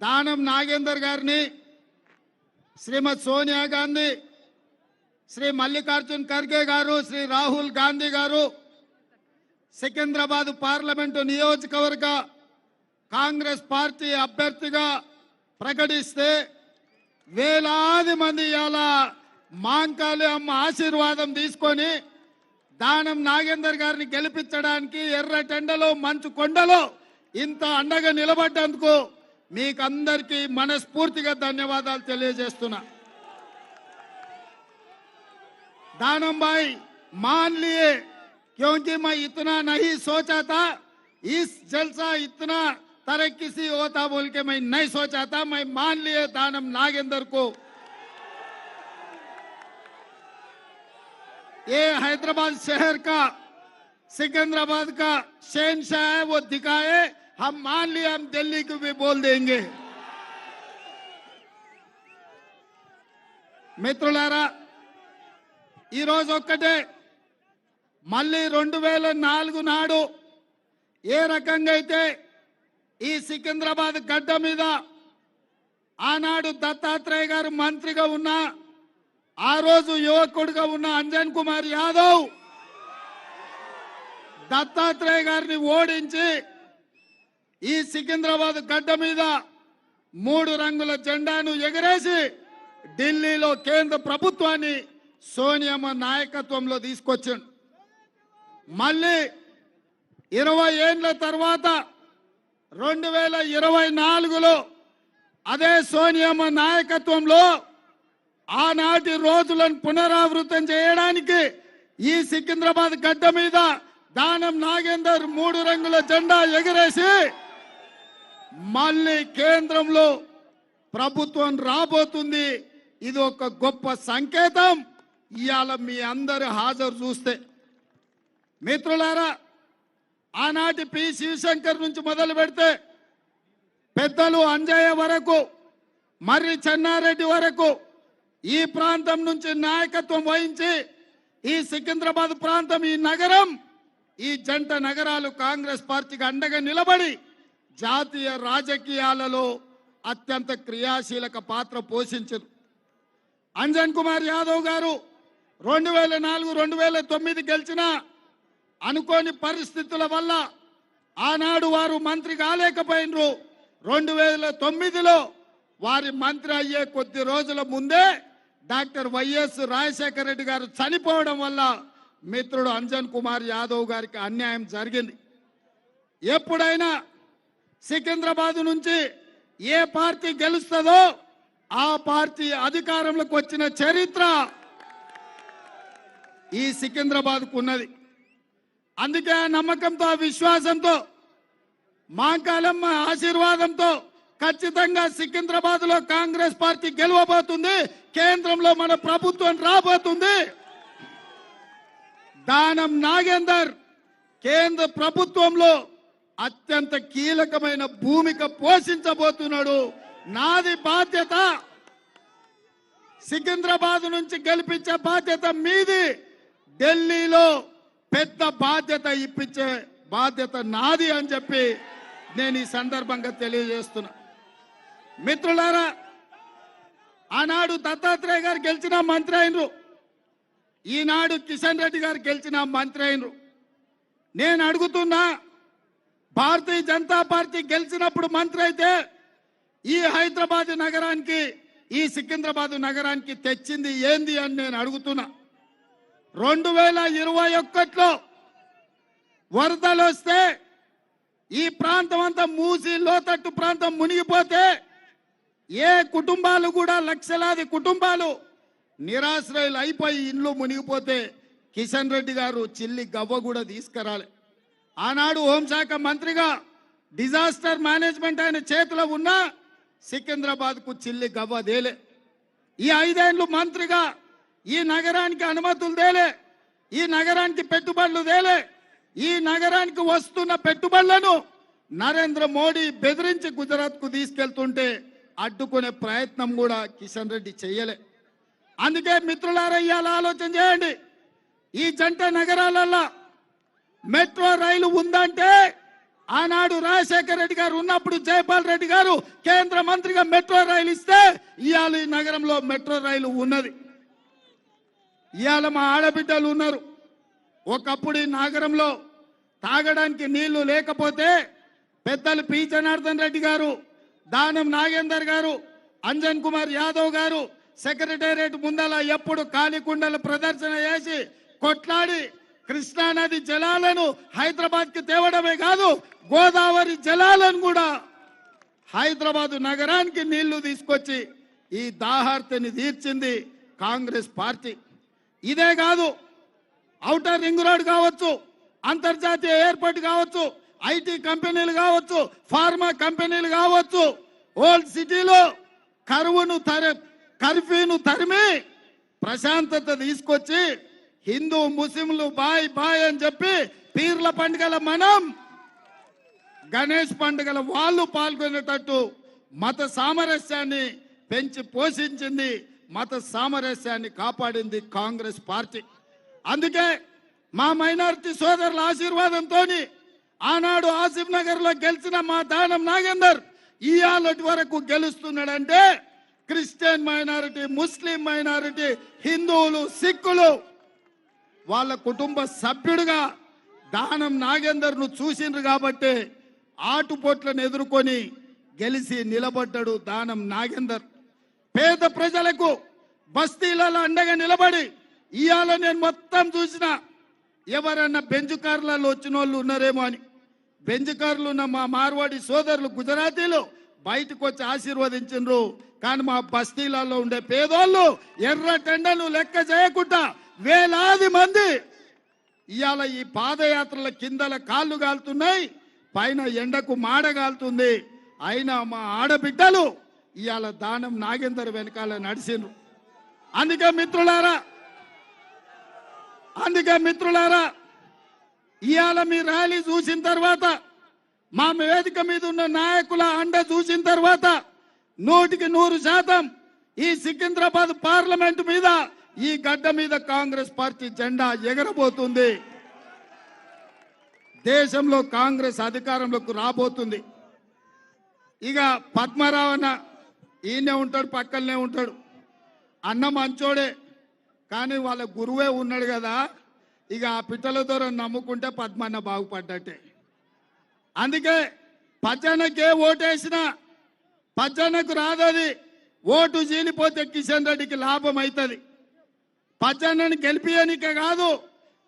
దానం నాగేందర్ గారిని శ్రీమతి సోనియా గాంధీ శ్రీ మల్లికార్జున్ ఖర్గే గారు శ్రీ రాహుల్ గాంధీ గారు సికింద్రాబాద్ పార్లమెంటు నియోజకవర్గ కాంగ్రెస్ పార్టీ అభ్యర్థిగా ప్రకటిస్తే వేలాది మంది ఇలా మాంకాళి అమ్మ ఆశీర్వాదం తీసుకొని దానం నాగేందర్ గారిని గెలిపించడానికి ఎర్రటెండలో మంచు కొండలో ఇంత అండగా నిలబడ్డందుకు మీకందరికీ మనస్ఫూర్తిగా ధన్యవాదాలు తెలియజేస్తున్నా दानम भाई मान लिए क्योंकि मैं इतना नहीं सोचा था इस जलसा इतना तरक्की से होता बोल के मैं नहीं सोचा था मैं मान लिए दानम नागेंद्र को ये हैदराबाद शहर का सिकंदराबाद का शहनशाह है वो दिखाए हम मान लिए हम दिल्ली को भी बोल देंगे మిత్రులారా ఈరోజు ఒక్కటే మళ్ళీ రెండు వేల నాలుగు నాడు ఏ రకంగా అయితే ఈ సికింద్రాబాద్ గడ్డ మీద ఆనాడు దత్తాత్రేయ గారు మంత్రిగా ఉన్న ఆ రోజు యువకుడిగా ఉన్న అంజన్ కుమార్ యాదవ్ దత్తాత్రేయ గారిని ఓడించి ఈ సికింద్రాబాద్ గడ్డ మీద మూడు రంగుల జెండాను ఎగరేసి ఢిల్లీలో కేంద్ర ప్రభుత్వాన్ని సోనియమ్మ నాయకత్వంలో తీసుకొచ్చాడు. మళ్ళీ ఇరవై ఏండ్ల తర్వాత రెండు వేల ఇరవై నాలుగులో అదే సోనియమ్మ నాయకత్వంలో ఆనాటి రోజులను పునరావృతం చేయడానికి ఈ సికింద్రాబాద్ గడ్డ మీద దానం నాగేందర్ మూడు రంగుల జెండా ఎగరేసి మళ్ళీ కేంద్రంలో ప్రభుత్వం రాబోతుంది. ఇది ఒక గొప్ప సంకేతం. ఇవాళ మీ అందరి హాజరు చూస్తే. మిత్రులారా ఆనాటి పి. శివశంకర్ నుంచి మొదలు పెడితే పెద్దలు అంజయ్య వరకు మర్రి చెన్నారెడ్డి వరకు ఈ ప్రాంతం నుంచి నాయకత్వం వహించి ఈ సికింద్రాబాద్ ప్రాంతం ఈ నగరం ఈ జంట నగరాలు కాంగ్రెస్ పార్టీకి అండగా నిలబడి జాతీయ రాజకీయాలలో అత్యంత క్రియాశీలక పాత్ర పోషించారు. అంజన్ కుమార్ యాదవ్ గారు రెండు వేల నాలుగు రెండు వేల తొమ్మిది గెలిచిన అనుకోని పరిస్థితుల వల్ల ఆనాడు వారు మంత్రి కాలేకపోయినరు. రెండు వేల తొమ్మిదిలో వారి మంత్రి అయ్యే కొద్ది రోజుల ముందే డాక్టర్ వైఎస్ రాజశేఖర రెడ్డి గారు చనిపోవడం వల్ల మిత్రుడు అంజన్ కుమార్ యాదవ్ గారికి అన్యాయం జరిగింది. ఎప్పుడైనా సికింద్రాబాద్ నుంచి ఏ పార్టీ గెలుస్తుందో ఆ పార్టీ అధికారంలోకి వచ్చిన చరిత్ర ఈ సికింద్రాబాద్కు ఉన్నది. అందుకే ఆ నమ్మకంతో ఆ విశ్వాసంతో మాంకాలమ్మ ఆశీర్వాదంతో ఖచ్చితంగా సికింద్రాబాద్లో కాంగ్రెస్ పార్టీ గెలవబోతుంది కేంద్రంలో మన ప్రభుత్వం రాబోతుంది. దానం నాగేందర్ కేంద్ర ప్రభుత్వంలో అత్యంత కీలకమైన భూమిక పోషించబోతున్నాడు. నాది బాధ్యత. సికింద్రాబాద్ నుంచి గెలిపించే బాధ్యత మీది. ఢిల్లీలో పెద్ద బాధ్యత ఇప్పించే బాధ్యత నాది అని చెప్పి నేను ఈ సందర్భంగా తెలియజేస్తున్నా. మిత్రులారా ఆనాడు దత్తాత్రేయ గారు గెలిచిన మంత్రి అయినరు. ఈనాడు కిషన్ రెడ్డి గారు గెలిచిన మంత్రి అయినరు. నేను అడుగుతున్నా భారతీయ జనతా పార్టీ గెలిచినప్పుడు మంత్రి అయితే ఈ హైదరాబాద్ నగరానికి ఈ సికింద్రాబాద్ నగరానికి తెచ్చింది ఏంది అని నేను అడుగుతున్నా. రెండు వేల ఇరవై ఒక్కట్లో వరదలు వస్తే ఈ ప్రాంతం అంతా మూసి లోతట్టు ప్రాంతం మునిగిపోతే ఏ కుటుంబాలు కూడా లక్షలాది కుటుంబాలు నిరాశ్రయులు అయిపోయి ఇండ్లు మునిగిపోతే కిషన్ రెడ్డి గారు చిల్లి గవ్వ కూడా తీసుకురాలి. ఆనాడు హోంశాఖ మంత్రిగా డిజాస్టర్ మేనేజ్మెంట్ ఆయన చేతిలో ఉన్న సికింద్రాబాద్కు చిల్లి గవ్వదేలే ఈ ఐదేండ్లు మంత్రిగా ఈ నగరానికి అనుమతులు దేలే ఈ నగరానికి పెట్టుబడులు దేలే ఈ నగరానికి వస్తున్న పెట్టుబడులను నరేంద్ర మోడీ బెదిరించి గుజరాత్కు తీసుకెళ్తుంటే అడ్డుకునే ప్రయత్నం కూడా కిషన్ రెడ్డి చెయ్యలే. అందుకే మిత్రులారా ఇవాళ ఆలోచన చేయండి. ఈ జంట నగరాలల్లో మెట్రో రైలు ఉందంటే ఆనాడు రాజశేఖర రెడ్డి గారు ఉన్నప్పుడు జయపాల్ రెడ్డి గారు కేంద్ర మంత్రిగా మెట్రో రైలు ఇస్తే ఇవాళ ఈ నగరంలో మెట్రో రైలు ఉన్నది. ఇవాళ మా ఆడబిడ్డలు ఉన్నారు. ఒకప్పుడు ఈ నగరంలో తాగడానికి నీళ్ళు లేకపోతే పెద్దలు పి జనార్దన్ రెడ్డి గారు దానం నాగేందర్ గారు అంజన్ కుమార్ యాదవ్ గారు సెక్రటేరియట్ ముందల ఎప్పుడు కాలికుండల ప్రదర్శన చేసి కొట్లాడి కృష్ణానది జలాలను హైదరాబాద్కి తేవడమే కాదు గోదావరి జలాలను కూడా హైదరాబాద్ నగరానికి నీళ్ళు తీసుకొచ్చి ఈ దాహార్తిని తీర్చింది కాంగ్రెస్ పార్టీ. ఇదే కాదు అవుటర్ రింగ్ రోడ్ కావచ్చు అంతర్జాతీయ ఎయిర్పోర్ట్ కావచ్చు ఐటీ కంపెనీలు కావచ్చు ఫార్మా కంపెనీలు కావచ్చు ఓల్డ్ సిటీలో కరువును తర కర్ఫ్యూను తరిమి ప్రశాంతత తీసుకొచ్చి హిందూ ముస్లింలు బాయ్ బాయ్ అని చెప్పి పీర్ల పండుగల మనం గణేష్ పండుగల వాళ్ళు పాల్గొనేటట్టు మత సామరస్యాన్ని పెంచి పోషించింది మత సామరస్యాన్ని కాపాడింది కాంగ్రెస్ పార్టీ. అందుకే మా మైనారిటీ సోదరుల ఆశీర్వాదంతో ఆనాడు ఆసిఫ్ నగర్లో గెలిచిన మా దానం నాగేందర్ ఇయాలటి వరకు గెలుస్తున్నాడంటే క్రిస్టియన్ మైనారిటీ ముస్లిం మైనారిటీ హిందువులు సిక్కులు వాళ్ళ కుటుంబ సభ్యుడిగా దానం నాగేందర్ను చూసిండ్రు కాబట్టి ఆటుపోట్లను ఎదుర్కొని గెలిచి నిలబడ్డాడు దానం నాగేందర్. పేద ప్రజలకు బస్తీలలో అండగా నిలబడి ఇవాళ నేను మొత్తం చూసిన ఎవరన్నా బెంచు కార్లలో వచ్చిన వాళ్ళు ఉన్నారేమో అని. బెంజుకారులు ఉన్న మా మార్వాడి సోదరులు గుజరాతీలు బయటకు వచ్చి ఆశీర్వదించిండ్రు. కానీ మా బస్తీలలో ఉండే పేదోళ్ళు ఎర్ర టెండను లెక్క చేయకుండా వేలాది మంది ఇవాళ ఈ పాదయాత్రల కిందల కాళ్ళు కాలుతున్నాయి పైన ఎండకు మాడగాలుతుంది అయినా మా ఆడబిడ్డలు ఇవాళ దానం నాగేందర్ వెనకాల నడిచిండ్రు అందుకే మిత్రులారా అందుకే మిత్రులారా ఇవాళ మీ ర్యాలీ చూసిన తర్వాత మా వేదిక మీద ఉన్న నాయకుల అండ చూసిన తర్వాత నూటికి నూరు శాతం ఈ సికింద్రాబాద్ పార్లమెంట్ మీద ఈ గడ్డ మీద కాంగ్రెస్ పార్టీ జెండా ఎగరబోతుంది. దేశంలో కాంగ్రెస్ అధికారంలోకి రాబోతుంది. ఇక పద్మారావు అన్న ఈయనే ఉంటాడు పక్కనే ఉంటాడు. అన్న మంచోడే కానీ వాళ్ళ గురువే ఉన్నాడు కదా. ఇక ఆ పిట్టల దూరం నమ్ముకుంటే పద్మన్న బాగుపడ్డట్టే. అందుకే పచ్చనకే ఓటేసిన పచ్చనకు రాదది. ఓటు చీలిపోతే కిషన్ రెడ్డికి లాభం అవుతుంది పచ్చన్నని గెలిపియనిక కాదు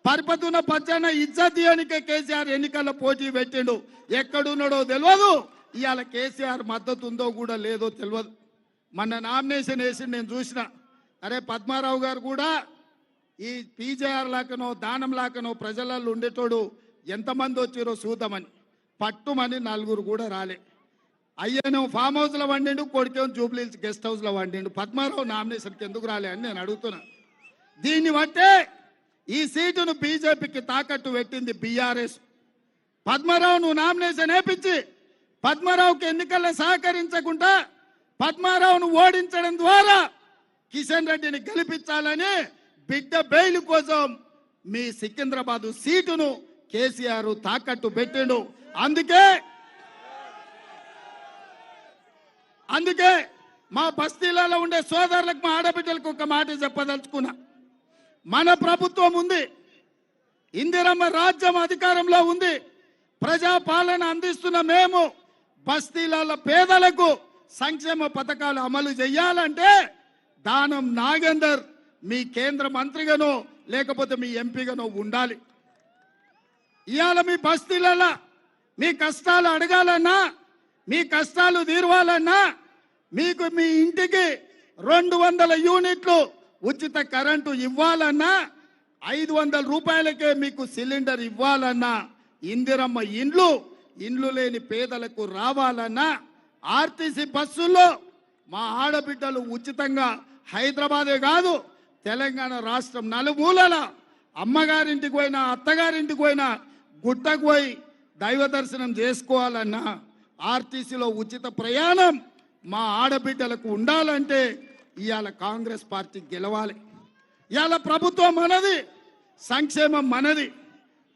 పరిపతున్న పచ్చన్న ఇజ్జతీయనిక కేసీఆర్ ఎన్నికల్లో పోటీ పెట్టిండు. ఎక్కడున్నాడో తెలియదు ఇవాళ కేసీఆర్ మద్దతు ఉందో కూడా లేదో తెలియదు మొన్న నామినేషన్ వేసి నేను చూసిన. అరే పద్మారావు గారు కూడా ఈ పీజేఆర్ లాకనో దానం లాకనో ప్రజలలో ఉండేటోడు ఎంతమంది వచ్చారో చూద్దామని. పట్టుమని నలుగురు కూడా రాలే. అయ్యను ఫామ్ హౌస్లో వండిండు కొడుకేమో జూబ్లీస్ గెస్ట్ హౌస్లో వండిండు. పద్మారావు నామినేషన్కి ఎందుకు రాలే అని నేను అడుగుతున్నా. దీన్ని బట్టే ఈ సీటును బీజేపీకి తాకట్టు పెట్టింది బీఆర్ఎస్. పద్మారావు నువ్వు నామినేషన్ వేపించి పద్మారావుకి ఎన్నికల్లో సహకరించకుండా పద్మారావును ఓడించడం ద్వారా కిషన్ రెడ్డిని గెలిపించాలని బిడ్డ బెయిల్ కోసం మీ సికింద్రాబాద్ సీటును కేసీఆర్ తాకట్టు పెట్టిండు. అందుకే అందుకే మా బస్తీలలో ఉండే సోదరులకు మా ఆడబిడ్డలకు ఒక మాట చెప్పదలుచుకున్నా. మన ప్రభుత్వం ఉంది. ఇందిరమ్మ రాజ్యం అధికారంలో ఉంది. ప్రజా పాలన అందిస్తున్న మేము బస్తీల పేదలకు సంక్షేమ పథకాలు అమలు చేయాలంటే దానం నాగేందర్ మీ కేంద్ర మంత్రిగానో లేకపోతే మీ ఎంపీగానో ఉండాలి. ఇవాళ మీ బస్తీలలో మీ కష్టాలు అడగాలన్నా మీ కష్టాలు తీరవాలన్నా మీకు మీ ఇంటికి రెండు వందల యూనిట్లు ఉచిత కరెంటు ఇవ్వాలన్నా ఐదు వందల రూపాయలకే మీకు సిలిండర్ ఇవ్వాలన్నా ఇందిరమ్మ ఇండ్లు ఇండ్లు లేని పేదలకు రావాలన్నా ఆర్టీసీ బస్సుల్లో మా ఆడబిడ్డలు ఉచితంగా హైదరాబాదే కాదు తెలంగాణ రాష్ట్రం నలుమూలల అమ్మగారింటికి పోయినా అత్తగారింటికి పోయినా గుట్టకు పోయి దైవ దర్శనం చేసుకోవాలన్నా ఆర్టీసీలో ఉచిత ప్రయాణం మా ఆడబిడ్డలకు ఉండాలంటే ఇవాళ కాంగ్రెస్ పార్టీ గెలవాలి. ఇవాళ ప్రభుత్వం మనది సంక్షేమం మనది.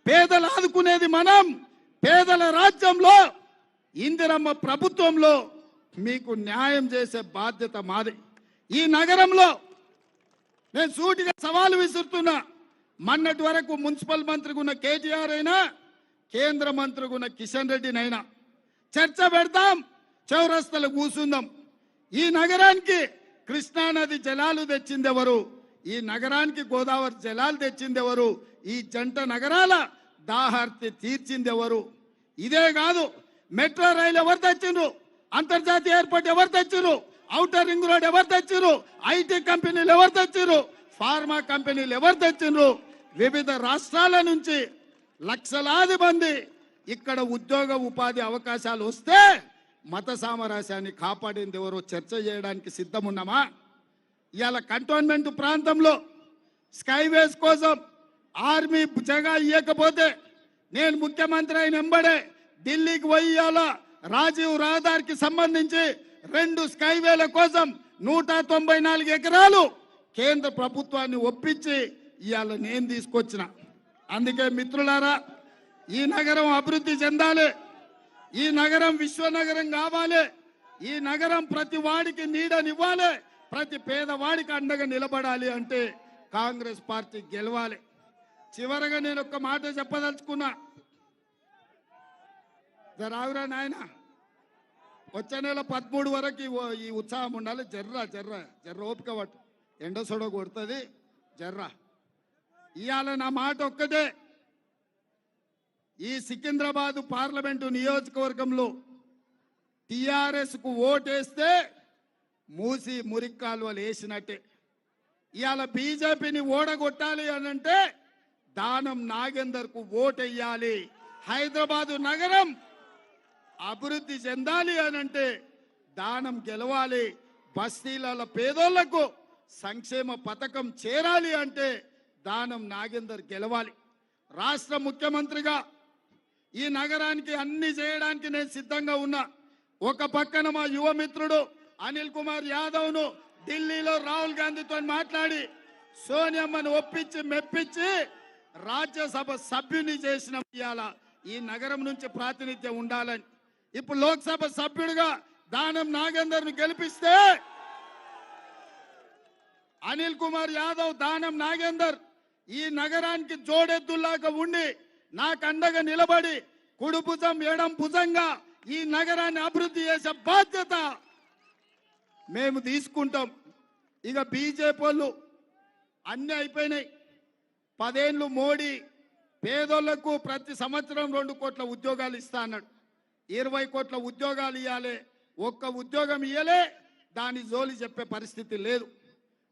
పేదలు ఆదుకునేది మనం పేదల రాజ్యంలో ఇందిరమ్మ ప్రభుత్వంలో మీకు న్యాయం చేసే బాధ్యత మాది. ఈ నగరంలో నేను సూటిగా సవాలు విసురుతున్నా. మొన్నటి వరకు మున్సిపల్ మంత్రిగున్న కేటీఆర్ అయినా కేంద్ర మంత్రిగున్న కిషన్ రెడ్డినైనా. చర్చ పెడతాం చౌరస్తలు కూసుందాం ఈ నగరానికి కృష్ణానది జలాలు తెచ్చిందెవరు? ఈ నగరానికి గోదావరి జలాలు తెచ్చిందెవరు? ఈ జంట నగరాల దాహార్తి తీర్చిందెవరు? ఇదే కాదు మెట్రో రైలు ఎవరు తెచ్చిండ్రు? అంతర్జాతీయ ఎయిర్పోర్ట్ ఎవరు తెచ్చిండ్రు? ఔటర్ రింగ్ రోడ్ ఎవరు తెచ్చిర్రు ఐటీ కంపెనీలు ఎవరు తెచ్చిర్రు ఫార్మా కంపెనీలు ఎవరు తెచ్చిండ్రు? వివిధ రాష్ట్రాల నుంచి లక్షలాది మంది ఇక్కడ ఉద్యోగ ఉపాధి అవకాశాలు వస్తే మత సామరస్యాన్ని కాపాడింది ఎవరో చర్చ చేయడానికి సిద్ధమున్నామా? ఇవాళ కంటోన్మెంట్ ప్రాంతంలో స్కైవేస్ కోసం ఆర్మీ జగా ఇవ్వకపోతే నేను ముఖ్యమంత్రి అయిన వెంబడే ఢిల్లీకి పోయి రాజీవ్ రహదారికి సంబంధించి రెండు స్కైవేల కోసం నూట తొంభై నాలుగు ఎకరాలు కేంద్ర ప్రభుత్వాన్ని ఒప్పించి ఇవాళ నేను తీసుకొచ్చిన. అందుకే మిత్రులారా ఈ నగరం అభివృద్ధి చెందాలి. ఈ నగరం విశ్వనగరం కావాలి. ఈ నగరం ప్రతి వాడికి నీడనివ్వాలి. ప్రతి పేదవాడికి అండగా నిలబడాలి అంటే కాంగ్రెస్ పార్టీ గెలవాలి. చివరగా నేను ఒక్క మాట చెప్పదలుచుకున్నా. రావురా నాయన. వచ్చే నెల పదమూడు వరకు ఈ ఉత్సాహం ఉండాలి. జర్రా జర్రా జర్ర ఓపిక పట్టు. ఎండ సొడ కొడుతుంది. జర్రా. ఇవాళ నా మాట ఒక్కటే. ఈ సికింద్రాబాద్ పార్లమెంటు నియోజకవర్గంలో టిఆర్ఎస్కు ఓటేస్తే మూసి మురిక్కాలువలు వేసినట్టే. ఇవాళ బీజేపీని ఓడగొట్టాలి అని అంటే దానం నాగేందర్కు ఓటెయ్యాలి హైదరాబాదు నగరం అభివృద్ధి చెందాలి అని అంటే దానం గెలవాలి. బస్తీల పేదోళ్ళకు సంక్షేమ పథకం చేరాలి అంటే దానం నాగేందర్ గెలవాలి. రాష్ట్ర ముఖ్యమంత్రిగా ఈ నగరానికి అన్ని చేయడానికి నేను సిద్ధంగా ఉన్నా. ఒక పక్కన మా యువ మిత్రుడు అనిల్ కుమార్ యాదవ్ను ఢిల్లీలో రాహుల్ గాంధీతో మాట్లాడి సోనియమ్మను ఒప్పించి మెప్పించి రాజ్యసభ సభ్యుని చేసిన ఇవాళ ఈ నగరం నుంచి ప్రాతినిధ్యం ఉండాలని. ఇప్పుడు లోక్సభ సభ్యుడిగా దానం నాగేందర్ను గెలిపిస్తే అనిల్ కుమార్ యాదవ్ దానం నాగేందర్ ఈ నగరానికి జోడెద్దులాగా ఉండి నాకు అండగా నిలబడి కుడి భుజం ఎడం భుజంగా ఈ నగరాన్ని అభివృద్ధి చేసే బాధ్యత మేము తీసుకుంటాం. ఇక బీజేపీ వాళ్ళు అన్ని అయిపోయినాయి. పదేళ్ళు మోడీ పేదోళ్ళకు ప్రతి సంవత్సరం రెండు కోట్ల ఉద్యోగాలు ఇస్తా అన్నాడు. ఇరవై కోట్ల ఉద్యోగాలు ఇవ్వాలి ఒక్క ఉద్యోగం ఇవ్వలే దాని జోలి చెప్పే పరిస్థితి లేదు.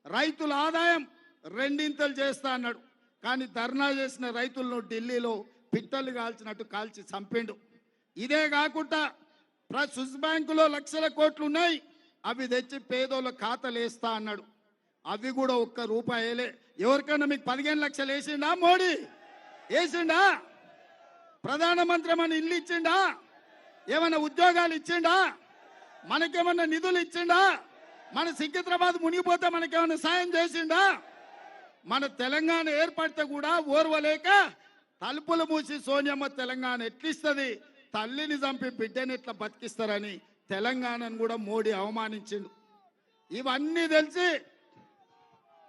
రైతుల ఆదాయం రెండింతలు చేస్తా అన్నాడు. కానీ ధర్నా చేసిన రైతులను ఢిల్లీలో పిట్టలు కాల్చినట్టు కాల్చి చంపిండు. ఇదే కాకుండా ప్ర స్విస్ బ్యాంకులో లక్షల కోట్లు ఉన్నాయి. అవి తెచ్చి పేదోళ్ళ ఖాతాలు వేస్తా అన్నాడు. అవి కూడా ఒక్క రూపాయలే ఎవరికైనా మీకు పదిహేను లక్షలు వేసిండా మోడీ? వేసిండా? ప్రధానమంత్రి మన ఇల్లు ఇచ్చిండా? ఏమైనా ఉద్యోగాలు ఇచ్చిండా? మనకేమన్నా నిధులు ఇచ్చిండా? మన సికింద్రాబాద్ మునిగిపోతే మనకేమైనా సాయం చేసిండా? మన తెలంగాణ ఏర్పడితే కూడా ఓర్వలేక తలుపులు మూసి సోనియమ్మ తెలంగాణ ఎట్లిస్తుంది? తల్లిని చంపి బిడ్డని ఎట్లా బతికిస్తారని తెలంగాణను కూడా మోడీ అవమానించిండు. ఇవన్నీ తెలిసి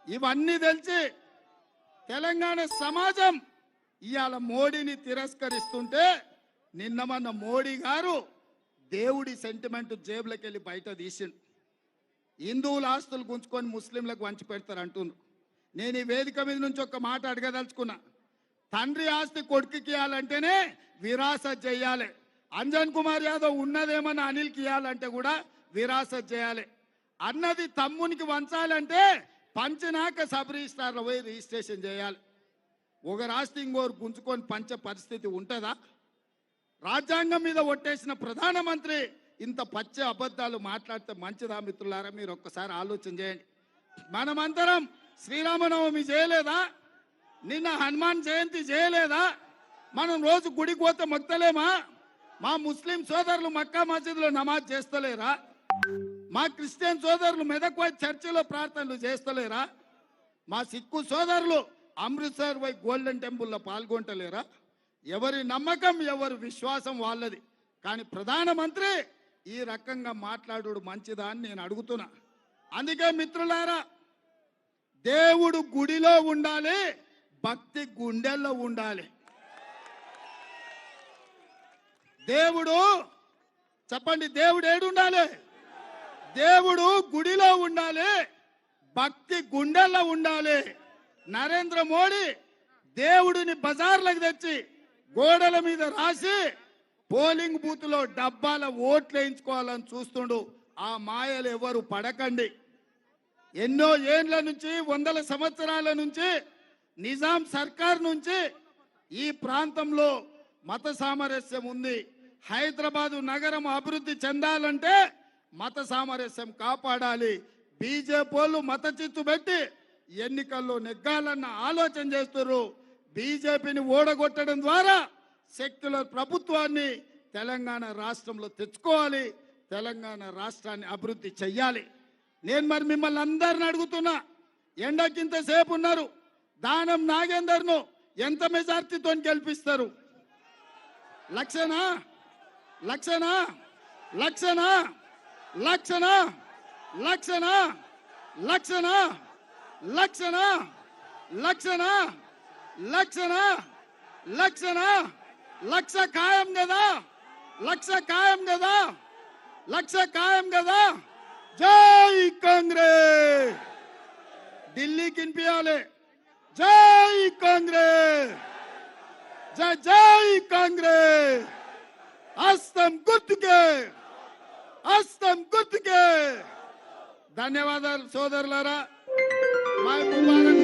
ఇవన్నీ తెలిసి తెలంగాణ సమాజం ఇవాళ మోడీని తిరస్కరిస్తుంటే నిన్న మొన్న మోడీ గారు దేవుడి సెంటిమెంట్ జేబులోకి వెళ్ళి బయట తీసిండు. హిందువుల ఆస్తులు గుంజుకొని ముస్లింలకు వంచి పెడతారు అంటున్నారు నేను ఈ వేదిక మీద నుంచి ఒక మాట అడగదలుచుకున్నా. తండ్రి ఆస్తి కొడుకుకి ఇవ్వాలంటేనే విరాసత్ చేయాలి అంజన్ కుమార్ యాదవ్ ఉన్నదేమన్నా అనిల్కి ఇవ్వాలంటే కూడా విరాసత్ చేయాలి అన్నది తమ్మునికి వంచాలంటే పంచినాక సబ్ రిజిస్టార్లో పోయి రిజిస్ట్రేషన్ చేయాలి ఒక రాష్ట్ర ఇంకోరు గుంజుకొని పంచే పరిస్థితి ఉంటుందా? రాజ్యాంగం మీద ఒట్టేసిన ప్రధానమంత్రి ఇంత పచ్చ అబద్ధాలు మాట్లాడితే మంచిదా మిత్రులారా? మీరు ఒక్కసారి ఆలోచన చేయండి మనమందరం శ్రీరామనవమి చేయలేదా నిన్న హనుమాన్ జయంతి చేయలేదా? మనం రోజు గుడికి పోతే మొక్కలేమా మా ముస్లిం సోదరులు మక్కా మసీదులో నమాజ్ చేస్తలేరా? మా క్రిస్టియన్ సోదరులు మెదక్ పోయి చర్చిలో ప్రార్థనలు చేస్తలేరా? మా సిక్కు సోదరులు అమృత్సర్ పోయి గోల్డెన్ టెంపుల్లో పాల్గొంటలేరా? ఎవరి నమ్మకం ఎవరి విశ్వాసం వాళ్ళది. కానీ ప్రధానమంత్రి ఈ రకంగా మాట్లాడు మంచిదా అని నేను అడుగుతున్నా. అందుకే మిత్రులారా దేవుడు గుడిలో ఉండాలి భక్తి గుండెల్లో ఉండాలి. దేవుడు చెప్పండి దేవుడు ఏడు ఉండాలి? దేవుడు గుడిలో ఉండాలి భక్తి గుండెల్లో ఉండాలి. నరేంద్ర మోడీ దేవుడిని బజార్లకు తెచ్చి గోడల మీద రాసి పోలింగ్ బూత్లో డబ్బాల ఓట్లు వేయించుకోవాలని చూస్తుండు. ఆ మాయలు ఎవరు పడకండి. ఎన్నో ఏండ్ల నుంచి వందల సంవత్సరాల నుంచి నిజాం సర్కార్ నుంచి ఈ ప్రాంతంలో మత సామరస్యం ఉంది. హైదరాబాదు నగరం అభివృద్ధి చెందాలంటే మత సామరస్యం కాపాడాలి. బీజేపీ వాళ్ళు మత చిత్తు పెట్టి ఎన్నికల్లో నెగ్గాలన్న ఆలోచన చేస్తున్నారు బీజేపీని ఓడగొట్టడం ద్వారా సెక్యులర్ ప్రభుత్వాన్ని తెలంగాణ రాష్ట్రంలో తెచ్చుకోవాలి. తెలంగాణ రాష్ట్రాన్ని అభివృద్ధి చెయ్యాలి. నేను మరి మిమ్మల్ని అందరిని అడుగుతున్నా. ఎండకింత సేపు ఉన్నారు. దానం నాగేందర్ను ఎంత మెజార్టీతో గెలిపిస్తారు లక్షణ లక్షణ లక్షణ లక్షణ లక్షణ లక్షణ లక్షణ లక్షణ లక్షణ లక్షణ లక్ష ఖాయం కదా లక్ష ఖాయం కదా లక్ష ఖాయం కదా జై కాంగ్రెస్ ఢిల్లీకి వినిపించాలి जय कांग्रेस! जय जय कांग्रेस! अस्तम गुत के! अस्तम गुत के! सोदर సోదరులారా మా ముబారక్